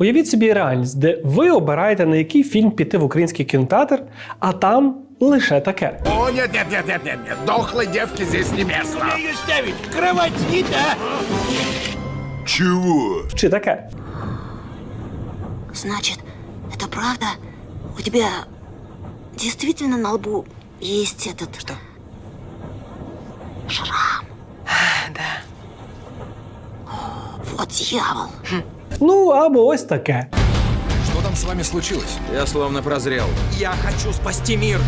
Уявіть собі реальність, де ви обираєте на який фільм піти в український кінотеатр, а там лише таке. О, нет, нет, нет, нет, нет, нет. Дохлой девке здесь не? Кровать снит, а? Чего? Чи таке. Значит, это правда? У тебя действительно на лбу есть этот... Что? Шрам. Да. Вот дьявол. Ну або ось таке. Что там с вами случилось? Я словно прозрел. Я хочу спасти мир.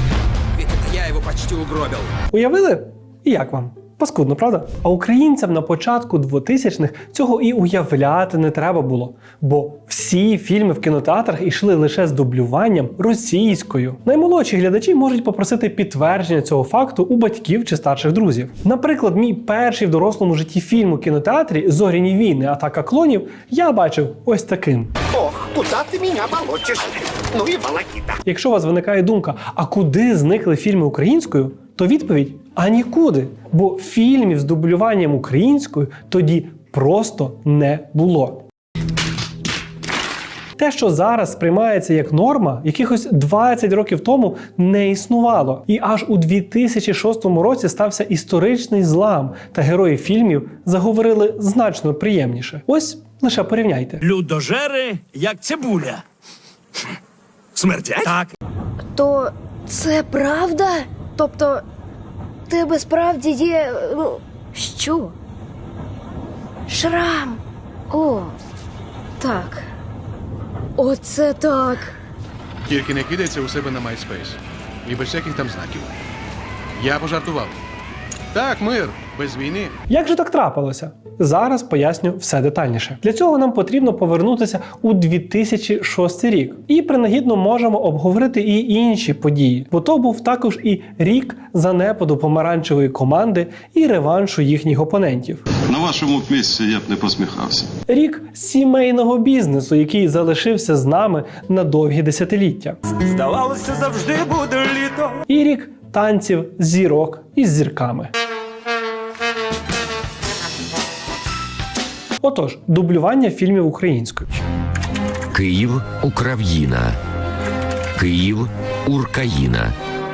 Ведь это я его почти угробил. Уявили? Як вам? Паскудно, правда? А українцям на початку 2000-х цього і уявляти не треба було, бо всі фільми в кінотеатрах йшли лише з дублюванням російською. Наймолодші глядачі можуть попросити підтвердження цього факту у батьків чи старших друзів. Наприклад, мій перший в дорослому житті фільм у кінотеатрі Зоряні війни, атака клонів я бачив ось таким. Ох, куда ты меня волочишь? Ну и волокита. Якщо у вас виникає думка, а куди зникли фільми українською, то відповідь а нікуди. Бо фільмів з дублюванням українською тоді просто не було. Те, що зараз сприймається як норма, якихось 20 років тому не існувало. І аж у 2006 році стався історичний злам, та герої фільмів заговорили значно приємніше. Ось лише порівняйте. Людожери, як цибуля. Смертять? Так. То це правда? Тобто, тебе справді є. ну, Що? Шрам. О, так. Оце так. Тільки не кидається у себе на MySpace. І без всяких там знаків. Я пожартував. Так, мир, без війни. Як же так трапилося? Зараз поясню все детальніше. Для цього нам потрібно повернутися у 2006 рік, і принагідно можемо обговорити і інші події, бо то був також і рік занепаду помаранчевої команди і реваншу їхніх опонентів. На вашому місці я б не посміхався. Рік сімейного бізнесу, який залишився з нами на довгі десятиліття. Здавалося, завжди буде літо. І рік танців зірок із зірками. Отож, дублювання фільмів українською. Київ Украв'їна. Київ Уркаїна.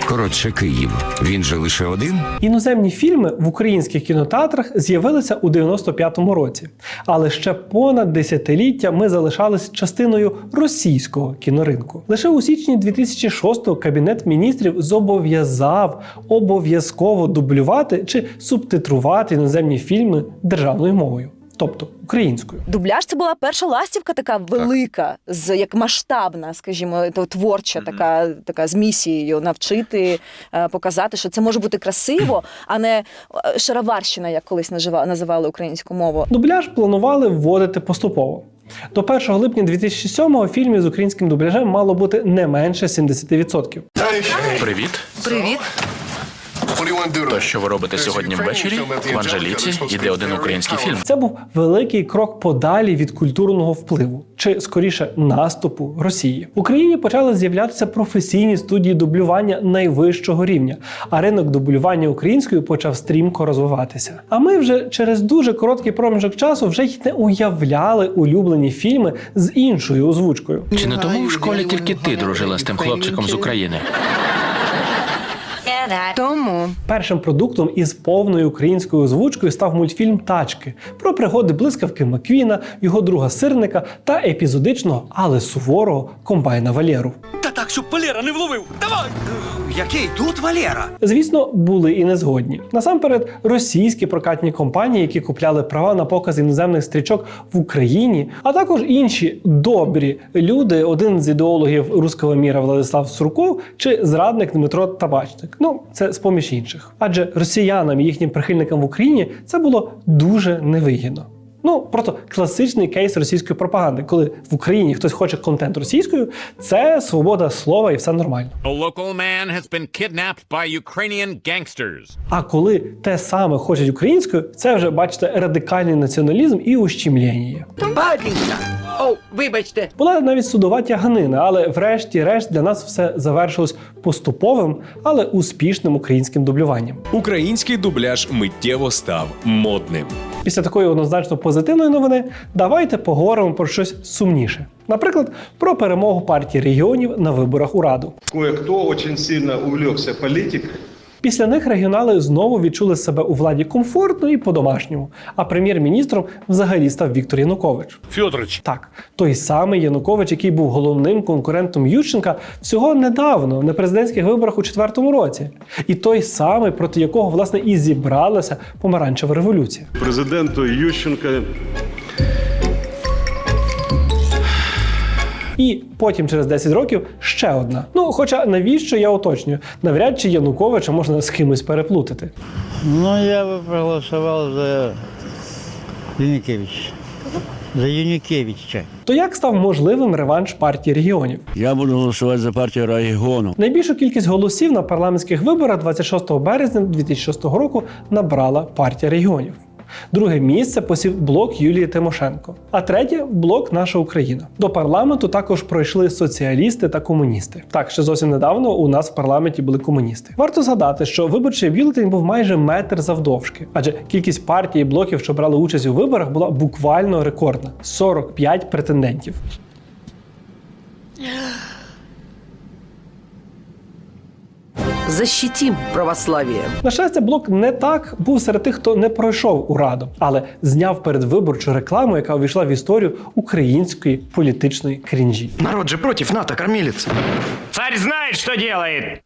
Коротше, Київ. Він же лише один. Іноземні фільми в українських кінотеатрах з'явилися у 95-му році, але ще понад десятиліття ми залишались частиною російського кіноринку. Лише у січні 2006-го кабінет міністрів зобов'язав обов'язково дублювати чи субтитрувати іноземні фільми державною мовою, тобто українською. Дубляж це була перша ластівка, така велика, з як масштабна, скажімо, то творча, така, така з місією навчити, е, показати, що це може бути красиво, а не е, шароварщина, як колись назива- називали українську мову. Дубляж планували вводити поступово. До 1 липня 2007-го фільмів з українським дубляжем мало бути не менше 70%. Привіт. Привіт. То що ви робите сьогодні ввечері? В Анжеліці йде один український фільм. Це був великий крок подалі від культурного впливу, чи скоріше наступу Росії. В Україні почали з'являтися професійні студії дублювання найвищого рівня, а ринок дублювання українською почав стрімко розвиватися. А ми вже через дуже короткий проміжок часу вже й не уявляли улюблені фільми з іншою озвучкою. Чи не тому в школі тільки ти дружила з тим хлопчиком з України? Тому Першим продуктом із повною українською озвучкою став мультфільм Тачки про пригоди блискавки Маквіна, його друга сирника та епізодичного, але суворого комбайна Валєру. Та так, щоб Валєра не вловив. Давай! Який тут Валера? Звісно, були і незгодні. Насамперед, російські прокатні компанії, які купляли права на показ іноземних стрічок в Україні, а також інші добрі люди, один з ідеологів руського міра Владислав Сурков чи зрадник Дмитро Табачник. Ну, це з поміж інших. Адже росіянам і їхнім прихильникам в Україні це було дуже невигідно. Ну, просто класичний кейс російської пропаганди, коли в Україні хтось хоче контент російською, це свобода слова і все нормально. A local man has been kidnapped by Ukrainian gangsters. А коли те саме хочуть українською, це вже бачите радикальний націоналізм і ущемлення. О, вибачте. Була навіть судова тяганина, але врешті-решт для нас все завершилось поступовим, але успішним українським дублюванням. Український дубляж миттєво став модним. Після такої однозначно позитивної новини давайте поговоримо про щось сумніше. Наприклад, про перемогу партії регіонів на виборах у раду. Кое-хто очень сильно увлекся политикой. Після них регіонали знову відчули себе у владі комфортно і по-домашньому. А прем'єр-міністром взагалі став Віктор Янукович. Федорович. Так, той самий Янукович, який був головним конкурентом Ющенка всього недавно на президентських виборах у четвертому році, і той самий, проти якого власне і зібралася помаранчева революція. Президенту Ющенко І потім, через 10 років, ще одна. Ну, хоча навіщо я уточнюю? Навряд чи Януковича можна з кимось переплутати. Ну, я бы проголосовал за Юникевича. За Юникевича. То як став можливим реванш партії регіонів? Я буду голосовать за партию региону. Найбільшу кількість голосів на парламентських виборах 26 березня 2006 року набрала партія регіонів. Друге місце посів блок Юлії Тимошенко, а третє блок Наша Україна. До парламенту також пройшли соціалісти та комуністи. Так, ще зовсім недавно у нас в парламенті були комуністи. Варто згадати, що виборчий бюлетень був майже метр завдовжки, адже кількість партій і блоків, що брали участь у виборах, була буквально рекордна 45 претендентів. Защитим православие. На щастя, блок не так був серед тих, хто не пройшов у раду, але зняв передвиборчу рекламу, яка увійшла в історію української політичної крінжі. Народ же против НАТО, кормилец. Царь знает, что делает.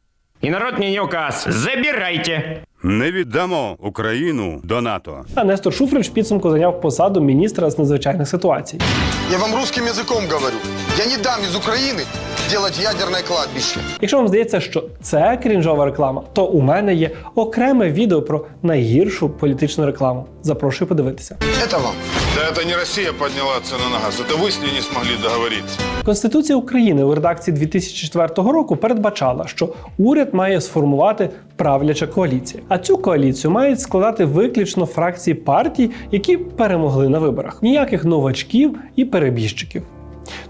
И народ мне не указ. Забирайте. не віддамо Україну до НАТО. А Нестор Шуфрич в підсумку зайняв посаду міністра з надзвичайних ситуацій. Я вам русским языком говорю. Я не дам из Украины делать ядерное кладбище. Якщо вам здається, що це крінжова реклама, то у мене є окреме відео про найгіршу політичну рекламу. Запрошую подивитися. Это вам. Да это не Россия подняла цены на газ, это вы с ней не смогли договориться. Конституція України у редакції 2004 року передбачала, що уряд має сформувати правляча коаліція. А цю коаліцію мають складати виключно фракції партій, які перемогли на виборах. Ніяких новачків і перебіжчиків.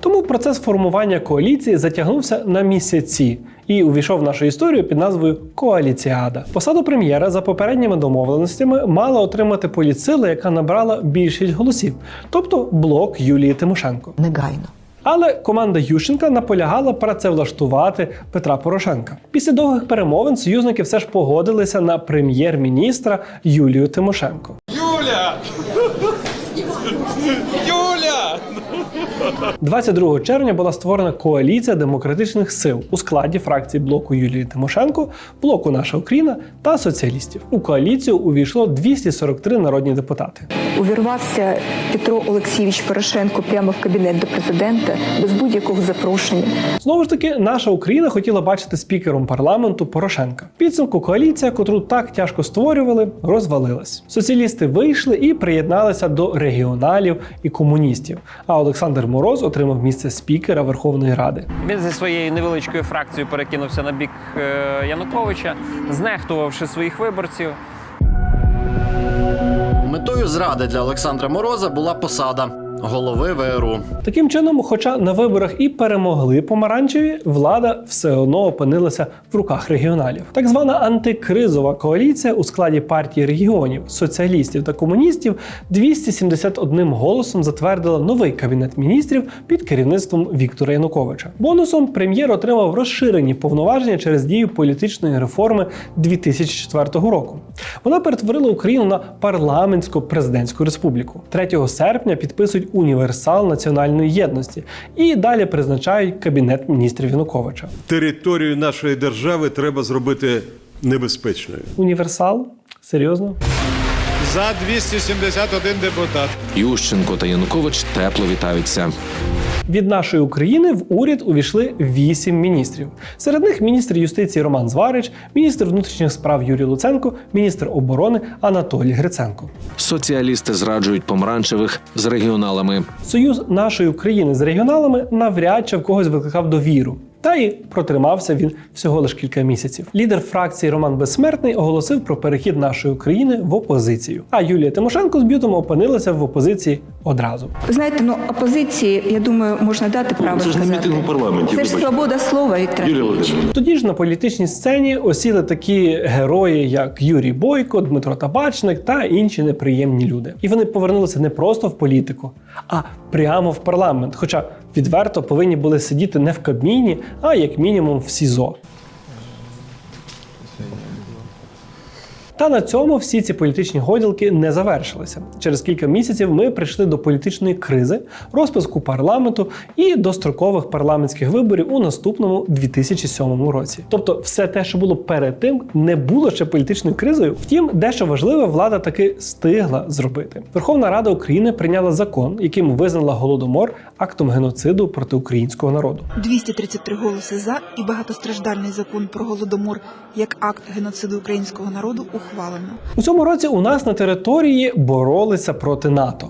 Тому процес формування коаліції затягнувся на місяці і увійшов в нашу історію під назвою Коаліціада. Посаду прем'єра за попередніми домовленостями мала отримати політсила, яка набрала більшість голосів, тобто блок Юлії Тимошенко. Негайно. Але команда Ющенка наполягала працевлаштувати Петра Порошенка. Після довгих перемовин союзники все ж погодилися на прем'єр-міністра Юлію Тимошенко. Юля! Юля! 22 червня була створена коаліція демократичних сил у складі фракцій блоку Юлії Тимошенко, блоку Наша Україна та соціалістів. У коаліцію увійшло 243 народні депутати. Увірвався Петро Олексійович Порошенко прямо в кабінет до президента без будь-якого запрошення. Знову ж таки, наша Україна хотіла бачити спікером парламенту Порошенка. Підсумку коаліція, котру так тяжко створювали, розвалилась. Соціалісти вийшли і приєдналися до регіоналів і комуністів. А Олександр Мороз отримав місце спікера Верховної Ради. Він зі своєю невеличкою фракцією перекинувся на бік е, Януковича, знехтувавши своїх виборців. Метою зради для Олександра Мороза була посада голови ВРУ. Таким чином, хоча на виборах і перемогли помаранчеві, влада все одно опинилася в руках регіоналів. Так звана антикризова коаліція у складі партії регіонів, соціалістів та комуністів 271 голосом затвердила новий кабінет міністрів під керівництвом Віктора Януковича. Бонусом прем'єр отримав розширені повноваження через дію політичної реформи 2004 року. Вона перетворила Україну на парламентську президентську республіку. 3 серпня підписують універсал національної єдності і далі призначають кабінет міністрів Януковича. Територію нашої держави треба зробити небезпечною. Універсал? Серйозно? За 271 депутат. Ющенко та Янукович тепло вітаються. Від нашої України в уряд увійшли вісім міністрів. Серед них міністр юстиції Роман Зварич, міністр внутрішніх справ Юрій Луценко, міністр оборони Анатолій Гриценко. Соціалісти зраджують помаранчевих з регіоналами. Союз нашої України з регіоналами навряд чи в когось викликав довіру. Та й протримався він всього лише кілька місяців. Лідер фракції Роман Безсмертний оголосив про перехід нашої країни в опозицію. А Юлія Тимошенко з Бютом опинилася в опозиції одразу. Ви знаєте, ну опозиції, я думаю, можна дати право Це ж сказати. мітинг у парламенті, Це ж свобода слова, Віктор. Юрій Володимирович. Тоді ж на політичній сцені осіли такі герої, як Юрій Бойко, Дмитро Табачник та інші неприємні люди. І вони повернулися не просто в політику, а прямо в парламент. Хоча відверто повинні були сидіти не в Кабміні, а як мінімум в СІЗО. Та на цьому всі ці політичні годілки не завершилися. Через кілька місяців ми прийшли до політичної кризи, розпуску парламенту і дострокових парламентських виборів у наступному 2007 році. Тобто, все те, що було перед тим, не було ще політичною кризою. Втім, дещо важливе влада таки стигла зробити. Верховна Рада України прийняла закон, яким визнала голодомор актом геноциду проти українського народу. 233 голоси за і багатостраждальний закон про голодомор як акт геноциду українського народу ухвалено. У цьому році у нас на території боролися проти НАТО.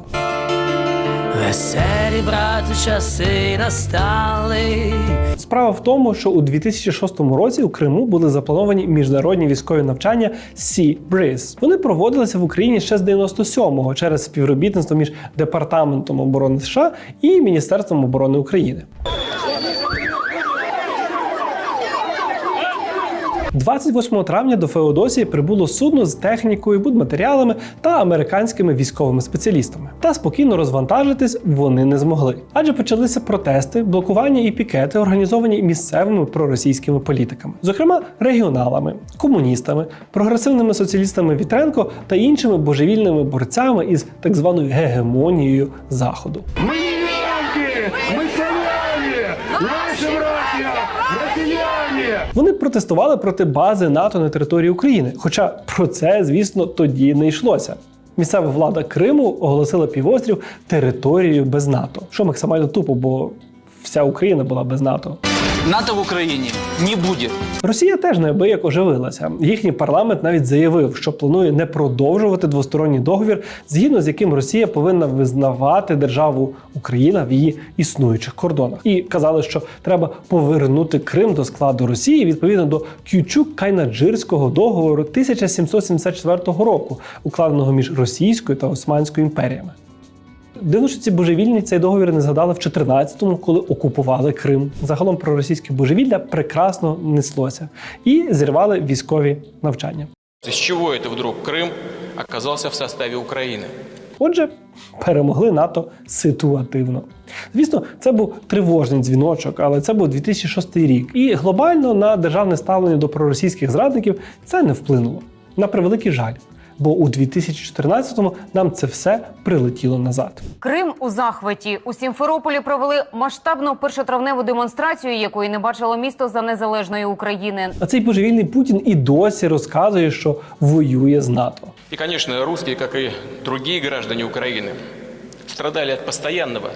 Веселі брати часи настали. Справа в тому, що у 2006 році у Криму були заплановані міжнародні військові навчання Sea Breeze. Вони проводилися в Україні ще з 97-го через співробітництво між Департаментом оборони США і Міністерством оборони України. 28 травня до Феодосії прибуло судно з технікою, будматеріалами та американськими військовими спеціалістами. Та спокійно розвантажитись вони не змогли, адже почалися протести, блокування і пікети, організовані місцевими проросійськими політиками, зокрема регіоналами, комуністами, прогресивними соціалістами Вітренко та іншими божевільними борцями із так званою гегемонією заходу. Мы Вони протестували проти бази НАТО на території України. Хоча про це, звісно, тоді не йшлося. Місцева влада Криму оголосила півострів територією без НАТО, що максимально тупо, бо вся Україна була без НАТО. НАТО в Україні не буде. Росія теж неабияк оживилася. Їхній парламент навіть заявив, що планує не продовжувати двосторонній договір, згідно з яким Росія повинна визнавати державу Україна в її існуючих кордонах. І казали, що треба повернути Крим до складу Росії відповідно до Кючук-Кайнаджирського договору 1774 року, укладеного між Російською та Османською імперіями. Дивно, що ці божевільні цей договір не згадали в 14-му, коли окупували Крим. Загалом про російське божевілля прекрасно неслося і зірвали військові навчання. С чего это вдруг Крым оказался в составе Украины? Отже, перемогли НАТО ситуативно. Звісно, це був тривожний дзвіночок, але це був 2006 рік. І глобально на державне ставлення до проросійських зрадників це не вплинуло. На превеликий жаль. Бо у 2014-му нам це все прилетіло назад. Крим у захваті у Сімферополі провели масштабну першотравневу демонстрацію, якої не бачило місто за незалежної України. А цей божевільний Путін і досі розказує, що воює з НАТО. И, конечно, русские, как и другие граждане Украины, страдали от постоянного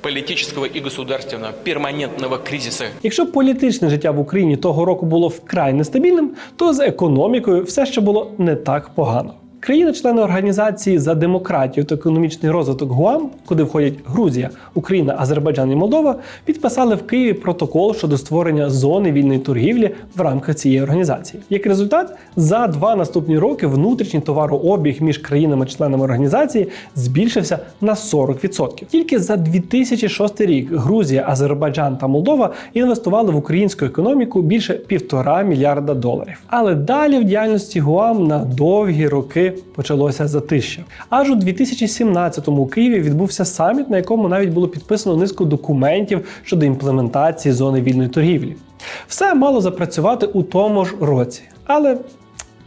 политического и государственного перманентного кризиса. Якщо політичне життя в Україні того року було вкрай нестабільним, то з економікою все ще було не так погано. Країни-члени організації за демократію та економічний розвиток ГУАМ, куди входять Грузія, Україна, Азербайджан і Молдова, підписали в Києві протокол щодо створення зони вільної торгівлі в рамках цієї організації. Як результат, за два наступні роки внутрішній товарообіг між країнами-членами організації збільшився на 40%. Тільки за 2006 рік Грузія, Азербайджан та Молдова інвестували в українську економіку більше півтора мільярда доларів. Але далі в діяльності ГУАМ на довгі роки почалося затища. Аж у 2017-му у Києві відбувся саміт, на якому навіть було підписано низку документів щодо імплементації зони вільної торгівлі. Все мало запрацювати у тому ж році, але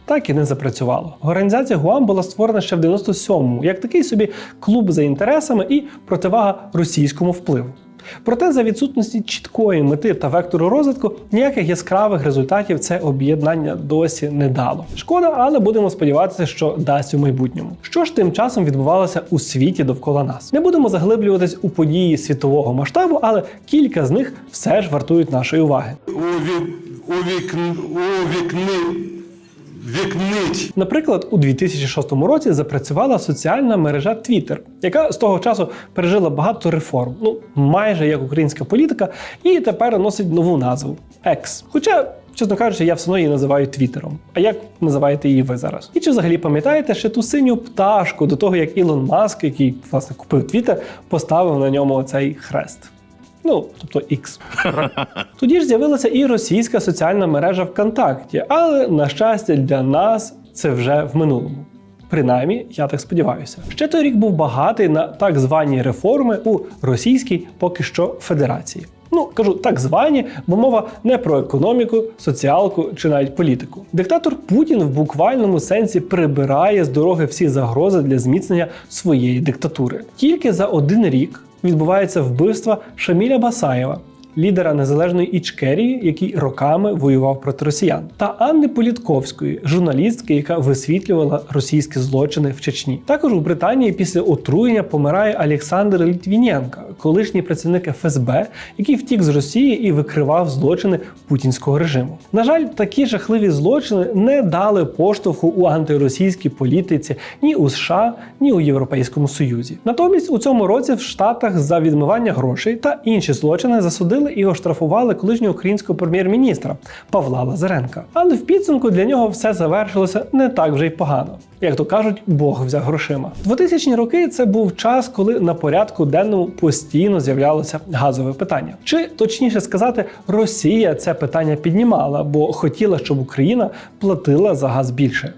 так і не запрацювало. Організація ГУАМ була створена ще в 97-му, як такий собі клуб за інтересами і противага російському впливу. Проте за відсутності чіткої мети та вектору розвитку ніяких яскравих результатів це об'єднання досі не дало. Шкода, але будемо сподіватися, що дасть у майбутньому. Що ж тим часом відбувалося у світі довкола нас? Не будемо заглиблюватись у події світового масштабу, але кілька з них все ж вартують нашої уваги. У, вік, у, вікн, у вікни вікнить. Наприклад, у 2006 році запрацювала соціальна мережа Twitter, яка з того часу пережила багато реформ, ну майже як українська політика, і тепер носить нову назву X. Хоча. Чесно кажучи, я все одно її називаю Твіттером. А як називаєте її ви зараз? І чи взагалі пам'ятаєте ще ту синю пташку до того, як Ілон Маск, який власне купив Твіттер, поставив на ньому цей хрест? Ну, тобто X. Тоді ж з'явилася і російська соціальна мережа ВКонтакті, але на щастя для нас це вже в минулому. Принаймні, я так сподіваюся. Ще той рік був багатий на так звані реформи у російській поки що федерації. Ну, кажу так звані, бо мова не про економіку, соціалку чи навіть політику. Диктатор Путін в буквальному сенсі прибирає з дороги всі загрози для зміцнення своєї диктатури. Тільки за один рік відбувається вбивство Шаміля Басаєва, лідера незалежної Ічкерії, який роками воював проти росіян, та Анни Політковської, журналістки, яка висвітлювала російські злочини в Чечні. Також у Британії після отруєння помирає Олександр Літвіненко, колишній працівник ФСБ, який втік з Росії і викривав злочини путінського режиму. На жаль, такі жахливі злочини не дали поштовху у антиросійській політиці ні у США, ні у Європейському Союзі. Натомість у цьому році в Штатах за відмивання грошей та інші злочини засудили і оштрафували колишнього українського прем'єр-міністра Павла Лазаренка. Але в підсумку для нього все завершилося не так вже й погано. Як то кажуть, Бог взяв грошима. 2000-ні роки це був час, коли на порядку денному постійно з'являлося газове питання. Чи точніше сказати, Росія це питання піднімала, бо хотіла, щоб Україна платила за газ більше.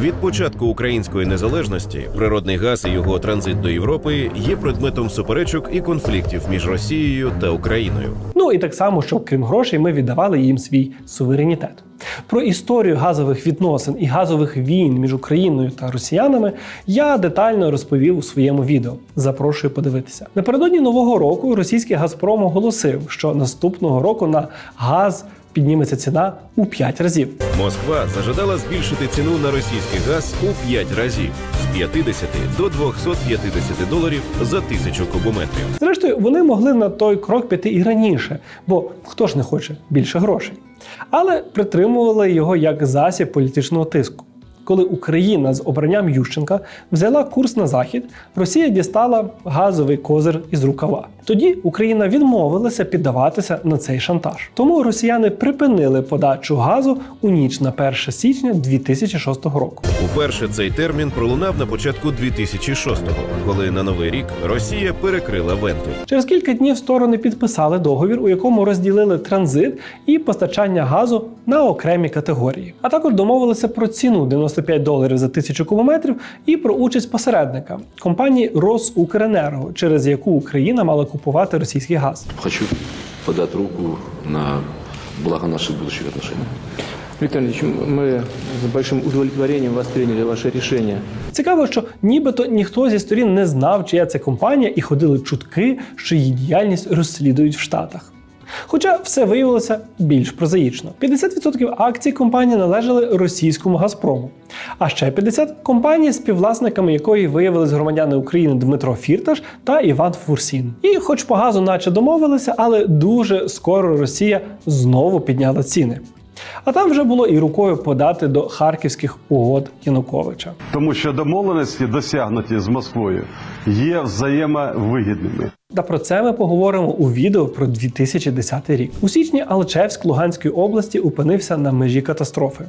Від початку української незалежності природний газ і його транзит до Європи є предметом суперечок і конфліктів між Росією та Україною. Ну і так само, щоб крім грошей, ми віддавали їм свій суверенітет. Про історію газових відносин і газових війн між Україною та росіянами я детально розповів у своєму відео. Запрошую подивитися. Напередодні нового року російський Газпром оголосив, що наступного року на газ підніметься ціна у 5 разів. Москва зажадала збільшити ціну на російський газ у 5 разів з 50 до 250 доларів за тисячу кубометрів. Зрештою, вони могли на той крок піти і раніше, бо хто ж не хоче більше грошей. Але притримували його як засіб політичного тиску. Коли Україна з обранням Ющенка взяла курс на захід, Росія дістала газовий козир із рукава. Тоді Україна відмовилася піддаватися на цей шантаж. Тому росіяни припинили подачу газу у ніч на 1 січня 2006 року. Уперше цей термін пролунав на початку 2006-го, коли на новий рік Росія перекрила вентиль. Через кілька днів сторони підписали договір, у якому розділили транзит і постачання газу на окремі категорії. А також домовилися про ціну 95 доларів за тисячу кубометрів і про участь посередника компанії Росукренерго, через яку Україна мала купувати російський газ. Хочу подать руку на благо наших будущих отношений. Виктор Ильич, мы с большим удовлетворением восприняли ваше решение. Цікаво, що нібито ніхто зі сторін не знав, чия це компанія, і ходили чутки, що її діяльність розслідують в Штатах. Хоча все виявилося більш прозаїчно. 50% акцій компанії належали російському Газпрому, а ще 50 компаній, співвласниками якої виявились громадяни України Дмитро Фірташ та Іван Фурсін. І, хоч по газу, наче домовилися, але дуже скоро Росія знову підняла ціни. А там вже було і рукою подати до харківських угод Януковича. Тому що домовленості, досягнуті з Москвою, є взаємовигідними. Та про це ми поговоримо у відео про 2010 рік. У січні Алчевськ Луганської області опинився на межі катастрофи.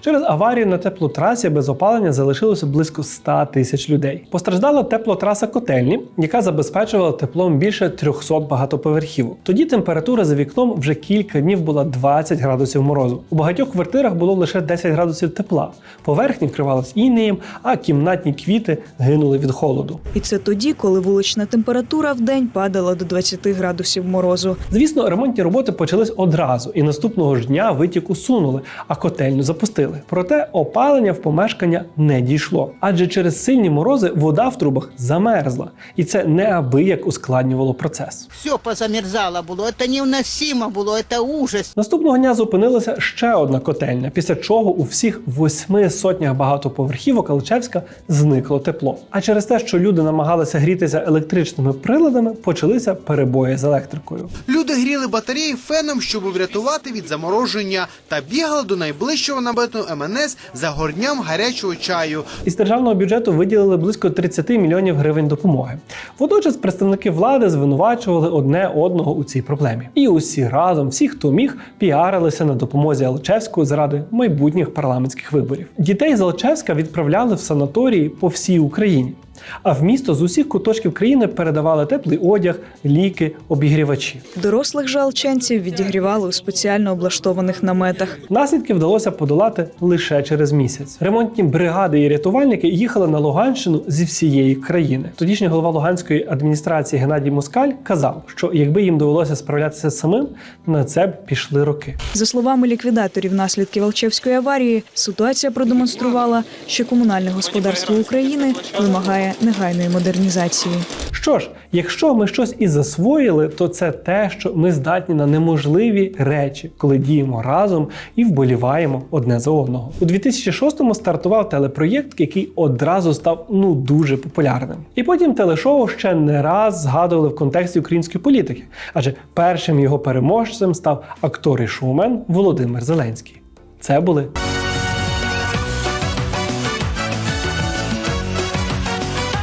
Через аварію на теплотрасі без опалення залишилося близько 100 тисяч людей. Постраждала теплотраса котельні, яка забезпечувала теплом більше 300 багатоповерхівок. Тоді температура за вікном вже кілька днів була 20 градусів морозу. У багатьох квартирах було лише 10 градусів тепла. Поверхні вкривались інеєм, а кімнатні квіти гинули від холоду. І це тоді, коли вулична температура в день падала до 20 градусів морозу. Звісно, ремонтні роботи почались одразу, і наступного ж дня витік усунули, а котельню запустили. Проте опалення в помешкання не дійшло, адже через сильні морози вода в трубах замерзла, і це неабияк ускладнювало процес. Все позамерзало було, це невносимо було, це ужас. Наступного дня зупинилася ще одна котельня, після чого у всіх восьми сотнях багатоповерхівок Алчевська зникло тепло. А через те, що люди намагалися грітися електричними приладами, батареями почалися перебої з електрикою. Люди гріли батареї феном, щоб врятувати від замороження, та бігали до найближчого намету МНС за горням гарячого чаю. Із державного бюджету виділили близько 30 мільйонів гривень допомоги. Водночас представники влади звинувачували одне одного у цій проблемі. І усі разом, всі, хто міг, піарилися на допомозі Алчевського заради майбутніх парламентських виборів. Дітей з Алчевська відправляли в санаторії по всій Україні. А в місто з усіх куточків країни передавали теплий одяг, ліки, обігрівачі. Дорослих же алченців відігрівали у спеціально облаштованих наметах. Наслідки вдалося подолати лише через місяць. Ремонтні бригади і рятувальники їхали на Луганщину зі всієї країни. Тодішній голова Луганської адміністрації Геннадій Москаль казав, що якби їм довелося справлятися самим, на це б пішли роки. За словами ліквідаторів наслідків Алчевської аварії, ситуація продемонструвала, що комунальне господарство України вимагає негайної модернізації. Що ж, якщо ми щось і засвоїли, то це те, що ми здатні на неможливі речі, коли діємо разом і вболіваємо одне за одного. У 2006-му стартував телепроєкт, який одразу став ну дуже популярним. І потім телешоу ще не раз згадували в контексті української політики, адже першим його переможцем став актор і шоумен Володимир Зеленський. Це були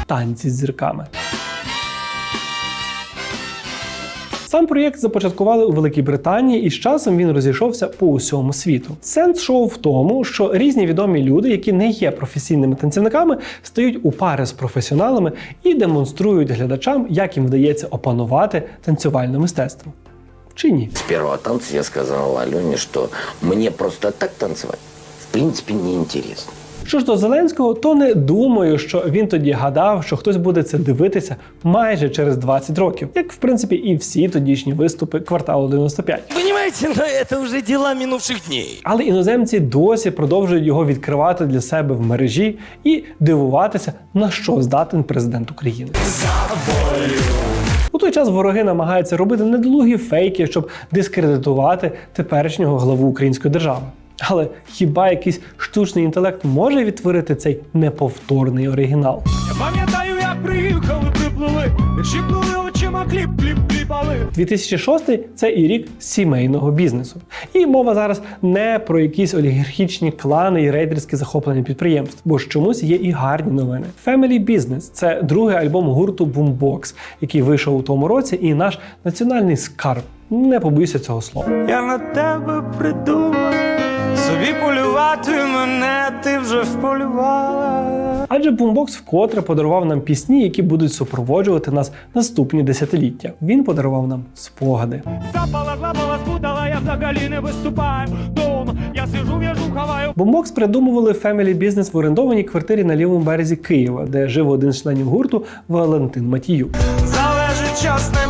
танці з зірками. Сам проєкт започаткували у Великій Британії, і з часом він розійшовся по усьому світу. Сенс шоу в тому, що різні відомі люди, які не є професійними танцівниками, стають у пари з професіоналами і демонструють глядачам, як їм вдається опанувати танцювальне мистецтво. Чи ні? С первого танца я сказал Алене, что мне просто так танцевать в принципе неинтересно. Що ж до Зеленського, то не думаю, що він тоді гадав, що хтось буде це дивитися майже через 20 років, як в принципі і всі тодішні виступи кварталу 95. Понимаете, но это уже дела минувших дней. Але іноземці досі продовжують його відкривати для себе в мережі і дивуватися, на що здатен президент України. У той час вороги намагаються робити недолугі фейки, щоб дискредитувати теперішнього главу української держави. Але хіба якийсь штучний інтелект може відтворити цей неповторний оригінал? Я пам'ятаю, як приїхали, приплили, щіпнули очима кліп, кліп, кліпали. 2006 це і рік сімейного бізнесу. І мова зараз не про якісь олігархічні клани і рейдерські захоплення підприємств, бо ж чомусь є і гарні новини. Family Business – це другий альбом гурту Boombox, який вийшов у тому році, і наш національний скарб. Не побоюся цього слова. Я на тебе придумав, собі полювати мене ти вже вполювала. Адже Boombox вкотре подарував нам пісні, які будуть супроводжувати нас наступні десятиліття. Він подарував нам спогади. Запала, глапала, спутала, я взагалі не виступаю. Дом, я сижу, в'яжу, хаваю. Boombox придумували Family Business в орендованій квартирі на лівому березі Києва, де жив один з членів гурту Валентин Матіюк. Залежить час найближчий,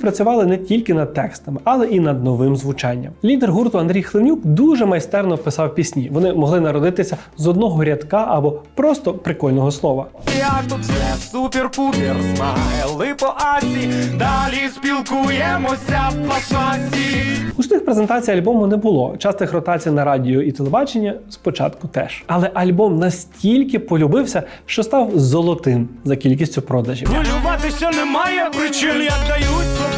працювали не тільки над текстами, але і над новим звучанням. Лідер гурту Андрій Хливнюк дуже майстерно писав пісні. Вони могли народитися з одного рядка або просто прикольного слова. Як тут все супер-пупер, смайли по асі, далі спілкуємося по шасі. Густих презентацій альбому не було. Частих ротацій на радіо і телебачення спочатку теж. Але альбом настільки полюбився, що став золотим за кількістю продажів. Хвилюватися немає причин, то бери,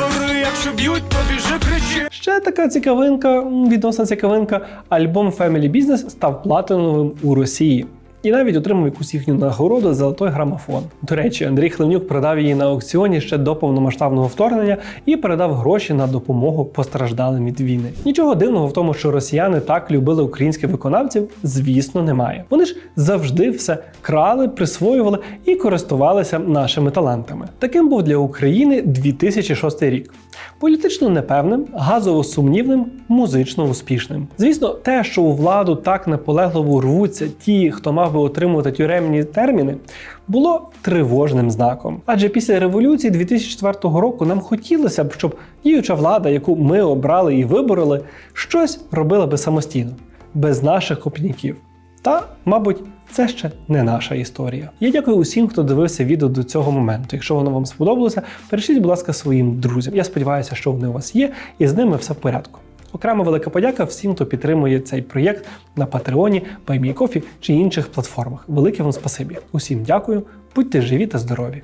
якщо б'ють, то біжи кричи. Ще така цікавинка, відносна цікавинка. Альбом Family Business став платиновим у Росії. І навіть отримав якусь їхню нагороду золотой грамофон. До речі, Андрій Хливнюк продав її на аукціоні ще до повномасштабного вторгнення і передав гроші на допомогу постраждалим від війни. Нічого дивного в тому, що росіяни так любили українських виконавців, звісно, немає. Вони ж завжди все крали, присвоювали і користувалися нашими талантами. Таким був для України 2006 рік. Політично непевним, газово сумнівним, музично успішним. Звісно, те, що у владу так наполегливо рвуться ті, хто мав би отримувати тюремні терміни, було тривожним знаком. Адже після революції 2004 року нам хотілося б, щоб діюча влада, яку ми обрали і вибороли, щось робила би самостійно, без наших копняків. Та, мабуть, це ще не наша історія. Я дякую усім, хто дивився відео до цього моменту. Якщо воно вам сподобалося, перешліть, будь ласка, своїм друзям. Я сподіваюся, що вони у вас є, і з ними все в порядку. Окрема велика подяка всім, хто підтримує цей проєкт на Патреоні, BuyMeCoffee чи інших платформах. Велике вам спасибі. Усім дякую, будьте живі та здорові!